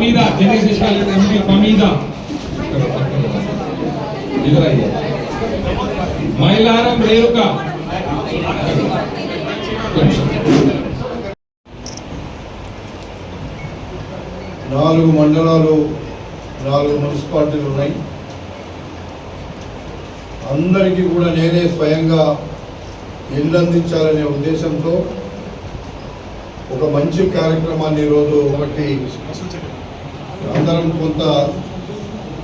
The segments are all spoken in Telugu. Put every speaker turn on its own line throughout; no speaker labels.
మీద జగదీశ్వర ఎంపీ మైలారం రేణుక.
నాలుగు మండలాలు నాలుగు మున్సిపాలిటీలు ఉన్నాయి. అందరికీ కూడా నేనే స్వయంగా ఇల్లు అందించాలనే ఉద్దేశంతో ఒక మంచి కార్యక్రమాన్ని ఈరోజు ఒకటి అందరం కొంత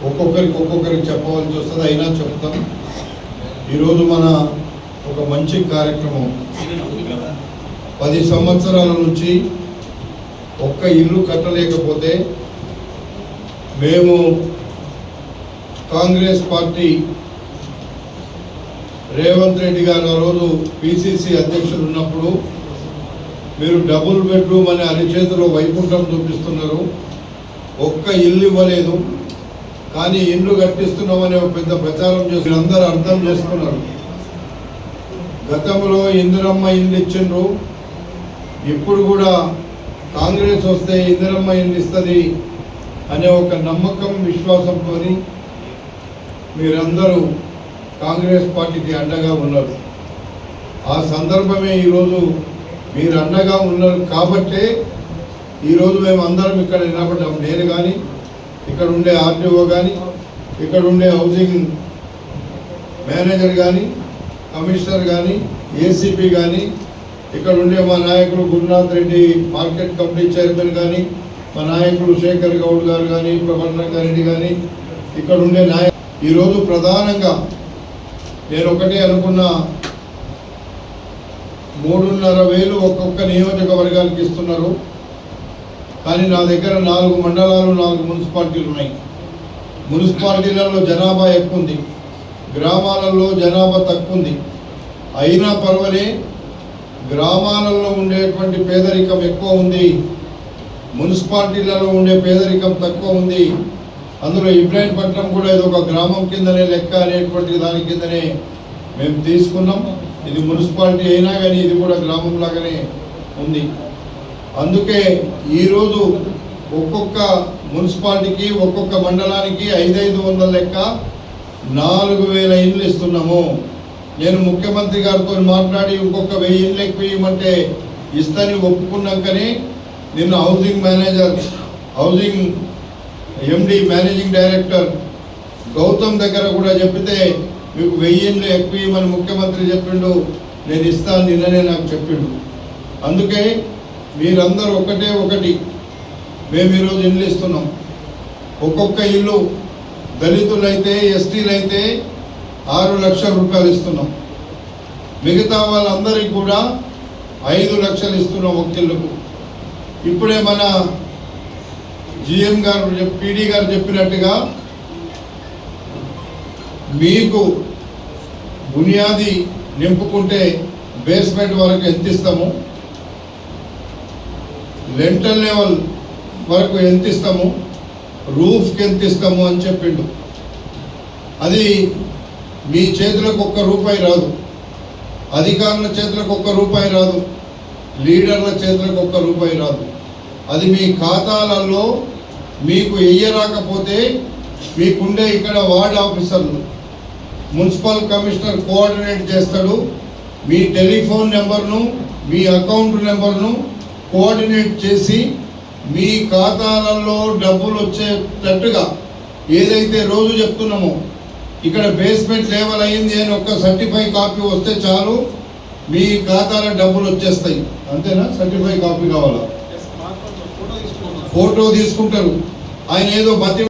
ఒక్కొక్కరికి ఒక్కొక్కరికి చెప్పవలసి వస్తుంది అయినా చెప్తాం. ఈరోజు మన ఒక మంచి కార్యక్రమం. పది సంవత్సరాల నుంచి ఒక్క ఇల్లు కట్టలేకపోతే మేము కాంగ్రెస్ పార్టీ రేవంత్ రెడ్డి గారు ఆ రోజు పిసిసి అధ్యక్షులు ఉన్నప్పుడు మీరు డబుల్ బెడ్రూమ్ అనే అరిచేతిలో వైకుంఠం చూపిస్తున్నారు. ఒక్క ఇల్లు ఇవ్వలేదు. కానీ ఇల్లు కట్టిస్తున్నామని ఒక పెద్ద ప్రచారం చేసి అందరూ అర్థం చేసుకున్నారు. గతంలో ఇందిరమ్మ ఇల్లు ఇచ్చిండ్రు. ఇప్పుడు కూడా కాంగ్రెస్ వస్తే ఇందిరమ్మ ఇల్లు ఇస్తుంది అనే ఒక నమ్మకం విశ్వాసంతో మీరందరూ కాంగ్రెస్ పార్టీకి అండగా ఉన్నారు. ఆ సందర్భమే ఈరోజు మీరు అండగా ఉన్నారు కాబట్టే ఈరోజు మేము అందరం ఇక్కడ నిలబడ్డాం నేను కానీ ఇక్కడ ఉండే ఆర్టీఓ కానీ ఇక్కడ ఉండే హౌసింగ్ మేనేజర్ కానీ కమిషనర్ కానీ ఏసీపీ కానీ ఇక్కడ ఉండే మా నాయకులు Gurunath Reddy market committee chairman కానీ మా నాయకుడు శేఖర్ గౌడ్ గారు కానీ ప్రభాకర్ రెడ్డి కానీ ఇక్కడ ఉండే నాయ ఈరోజు ప్రధానంగా నేను ఒకటే అనుకున్న మూడున్నర వేలు ఒక్కొక్క నియోజకవర్గానికి ఇస్తున్నారు. కానీ నా దగ్గర నాలుగు మండలాలు నాలుగు మున్సిపాలిటీలు ఉన్నాయి. మున్సిపాలిటీలలో జనాభా ఎక్కువ ఉంది గ్రామాలలో జనాభా తక్కువ ఉంది అయినా పర్వాలే గ్రామాలలో ఉండేటువంటి పేదరికం ఎక్కువ ఉంది. మున్సిపాలిటీలలో ఉండే పేదరికం తక్కువ ఉంది. అందులో ఇబ్రాహీంపట్నం కూడా ఇది ఒక గ్రామం కిందనే లెక్క అనేటువంటి దాని కిందనే మేము తీసుకున్నాం. ఇది మున్సిపాలిటీ అయినా కానీ ఇది కూడా గ్రామం లాగానే ఉంది. అందుకే ఈరోజు ఒక్కొక్క మున్సిపాలిటీకి ఒక్కొక్క మండలానికి ఐదైదు వందల లెక్క నాలుగు వేల ఇండ్లు ఇస్తున్నాము. నేను ముఖ్యమంత్రి గారితో మాట్లాడి ఇంకొక వెయ్యి ఇండ్లు ఎక్కువ ఇవ్వమంటే ఇస్తాని ఒప్పుకున్నాకనే నిన్న housing manager housing MD managing director Gautam దగ్గర కూడా చెప్పితే మీకు వెయ్యి ఇండ్లు ఎక్కువ ఇవ్వమని ముఖ్యమంత్రి చెప్పిండు. నేను ఇస్తాను నిన్ననే నాకు చెప్పిండు. అందుకే మీరందరూ ఒకటే ఒకటి. మేము ఈరోజు ఇల్లు ఇస్తున్నాం. ఒక్కొక్క ఇల్లు దళితులైతే ఎస్టీలైతే ఆరు లక్షల రూపాయలు ఇస్తున్నాం. మిగతా వాళ్ళందరికీ కూడా ఐదు లక్షలు ఇస్తున్నాం ఒక ఇల్లుకు. ఇప్పుడే మన జిఎం గారు పీడీ గారు చెప్పినట్టుగా మీకు బునియాది నింపుకుంటే బేస్మెంట్ వరకు ఎంత ఇస్తాము? లెంటల్ లెవెల్ వరకు ఎంత ఇస్తాము? రూఫ్కి ఎంత ఇస్తాము అని చెప్పిండు. అది మీ చేతులకు ఒక్క రూపాయి రాదు. అధికారుల చేతులకు ఒక్క రూపాయి రాదు. లీడర్ల చేతులకు ఒక్క రూపాయి రాదు. అది మీ ఖాతాలలో మీకు వెయ్యరాకపోతే మీకుండే ఇక్కడ వార్డ్ ఆఫీసర్లు. మున్సిపల్ కమిషనర్ కోఆర్డినేట్ చేస్తాడు. మీ టెలిఫోన్ నెంబర్ను మీ అకౌంట్ నెంబర్ను కోఆర్డినేట్ చేసి మీ ఖాతాలలో డబ్బులు వచ్చేటట్టుగా ఏదైతే రోజు చెప్తున్నామో ఇక్కడ బేస్మెంట్ లెవెల్ అయింది అని ఒక సర్టిఫై కాపీ వస్తే చాలు మీ ఖాతాలో డబ్బులు వచ్చేస్తాయి. అంతేనా? సర్టిఫై కాపీ కావాలా? ఫోటో తీసుకుంటారు. ఆయన ఏదో బతి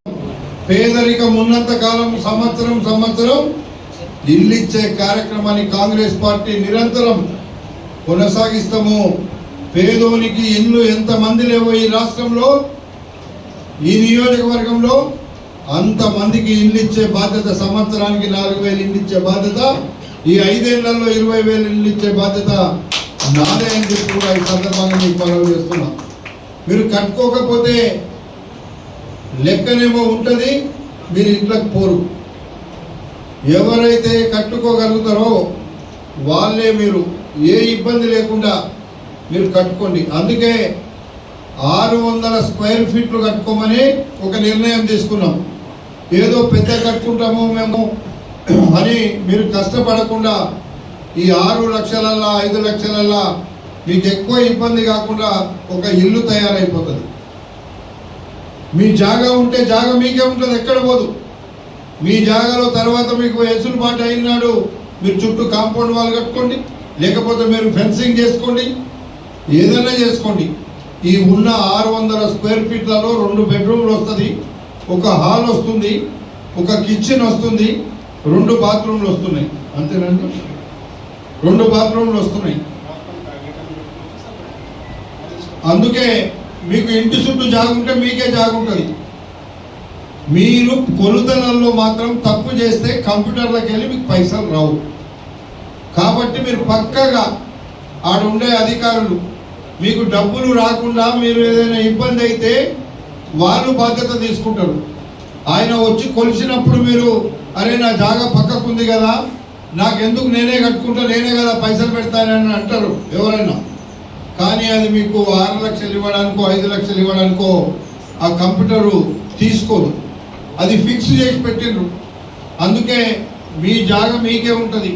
పేదరికం ఉన్నంత కాలం సంవత్సరం సంవత్సరం ఇల్లు ఇచ్చే కార్యక్రమాన్ని కాంగ్రెస్ పార్టీ నిరంతరం కొనసాగిస్తాము. పేదోనికి ఇల్లు ఎంతమంది లేవో ఈ రాష్ట్రంలో ఈ నియోజకవర్గంలో అంతమందికి ఇల్లు ఇచ్చే బాధ్యత సంవత్సరానికి నాలుగు వేలు ఇల్లు ఇచ్చే బాధ్యత ఈ ఐదేళ్ళలో ఇరవై వేలు ఇల్లు ఇచ్చే బాధ్యత నాదే అని చెప్పి కూడా ఈ సందర్భంగా మీకు మనవి చేస్తున్నాం. మీరు కట్టుకోకపోతే లెక్కనేమో ఉంటుంది మీరు ఇంట్లోకి పోరు. ఎవరైతే కట్టుకోగలుగుతారో వాళ్ళే మీరు. ఏ ఇబ్బంది లేకుండా మీరు కట్టుకోండి. అందుకే ఆరు వందల స్క్వేర్ ఫీట్లు కట్టుకోమని ఒక నిర్ణయం తీసుకున్నాం. ఏదో పెద్ద కట్టుకుంటాము మేము అని మీరు కష్టపడకుండా ఈ ఆరు లక్షలల్లా ఐదు లక్షలల్లా మీకు ఎక్కువ ఇబ్బంది కాకుండా ఒక ఇల్లు తయారైపోతుంది. మీ జాగా ఉంటే జాగా మీకే ఉంటుంది ఎక్కడ పోదు. మీ జాగాలో తర్వాత మీకు ఎసులుబాటు అయినాడు మీరు చుట్టూ కాంపౌండ్ వాల్ కట్టుకోండి. లేకపోతే మీరు ఫెన్సింగ్ చేసుకోండి. ఏదైనా చేసుకోండి. ఈ ఉన్న ఆరు వందల స్క్వేర్ ఫీట్లలో రెండు బెడ్రూమ్లు వస్తుంది ఒక హాల్ వస్తుంది ఒక కిచెన్ వస్తుంది రెండు బాత్రూమ్లు వస్తున్నాయి. అంతేనండి? రెండు బాత్రూమ్లు వస్తున్నాయి. అందుకే మీకు ఇంటి చుట్టూ జాగుంటే మీకే జాగుంటుంది. మీరు కొలుతలలో మాత్రం తప్పు చేస్తే కంప్యూటర్లకు వెళ్ళి మీకు పైసలు రావు. కాబట్టి మీరు పక్కగా ఆడుండే అధికారులు మీకు డబ్బులు రాకుండా మీరు ఏదైనా ఇబ్బంది అయితే వాళ్ళు బాధ్యత తీసుకుంటారు. ఆయన వచ్చి కొలిసినప్పుడు మీరు అరే నా జాగా పక్కకు ఉంది కదా నాకెందుకు నేనే కట్టుకుంటా నేనే కదా పైసలు పెడతానని అంటారు ఎవరైనా. కానీ అది మీకు ఆరు లక్షలు ఇవ్వడానికో ఐదు లక్షలు ఇవ్వడానికో ఆ కంప్యూటరు తీసుకోదు. అది ఫిక్స్ చేసి పెట్టిండ్రు. అందుకే మీ జాగా మీకే ఉంటుంది.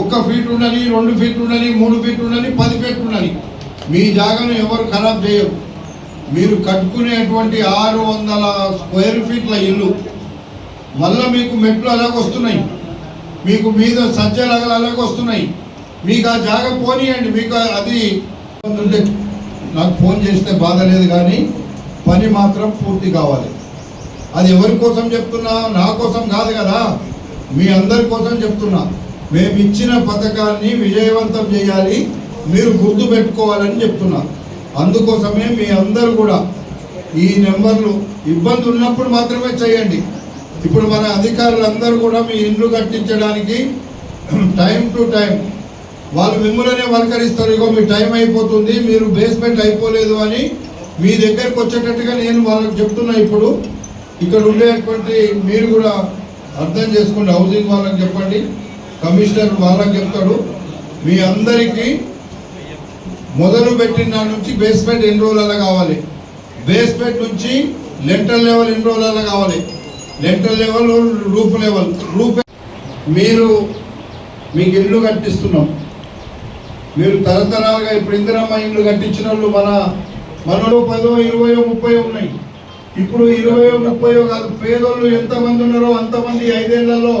ఒక్క ఫీట్ ఉండని రెండు ఫీట్లు ఉండని మూడు ఫీట్లు ఉండని పది ఫీట్లు ఉండని మీ జాగను ఎవరు ఖరాబ్ చేయరు. మీరు కట్టుకునేటువంటి ఆరు వందల స్క్వేర్ ఫీట్ల ఇల్లు మళ్ళీ మీకు మెట్లు అలాగే వస్తున్నాయి. మీకు మీద సజ్జలు అలాగే వస్తున్నాయి. మీకు ఆ జాగ పోనీయండి. మీకు అది నాకు ఫోన్ చేస్తే బాధ లేదు కానీ పని మాత్రం పూర్తి కావాలి. అది ఎవరి కోసం చెప్తున్నా? నా కోసం కాదు కదా. మీ అందరి కోసం చెప్తున్నా. మేము ఇచ్చిన పథకాన్ని విజయవంతం చేయాలి. మీరు గుర్తు పెట్టుకోవాలని చెప్తున్నారు. అందుకోసమే మీ అందరు కూడా ఈ నెంబర్లు ఇబ్బంది ఉన్నప్పుడు మాత్రమే చేయండి. ఇప్పుడు మన అధికారులందరూ కూడా మీ ఇండ్లు కట్టించడానికి టైం టు టైం వాళ్ళు మిమ్మల్నే వలకరిస్తారు ఇగో మీ టైం అయిపోతుంది మీరు బేస్మెంట్ అయిపోలేదు అని మీ దగ్గరకు వచ్చేటట్టుగా నేను వాళ్ళకి చెప్తున్నా ఇప్పుడు. ఇక్కడ ఉండేటువంటి మీరు కూడా అర్థం చేసుకోండి హౌసింగ్ వాళ్ళకి చెప్పండి కమిషనర్ వాళ్ళకి చెప్తాడు. మీ అందరికీ మొదలు పెట్టిన నుంచి బేస్మెంట్ ఎన్ని రోజులలో కావాలి. బేస్మెంట్ నుంచి లెంటర్ లెవెల్ ఎన్ని రోజులలో కావాలి. Lintel level roof level roof మీరు మీకు ఇల్లు కట్టిస్తున్నాం. మీరు తరతరాలుగా ఇప్పుడు ఇందిరమ్మ ఇల్లు కట్టించిన వాళ్ళు మన మనలో పదో ఇరవయో ముప్పయో ఉన్నాయి. ఇప్పుడు ఇరవయో ముప్పయో కాదు పేదోళ్ళు ఎంతమంది ఉన్నారో అంతమంది ఐదేళ్ళలో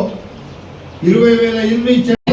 ఇరవై వేల ఇల్లు ఇచ్చారు.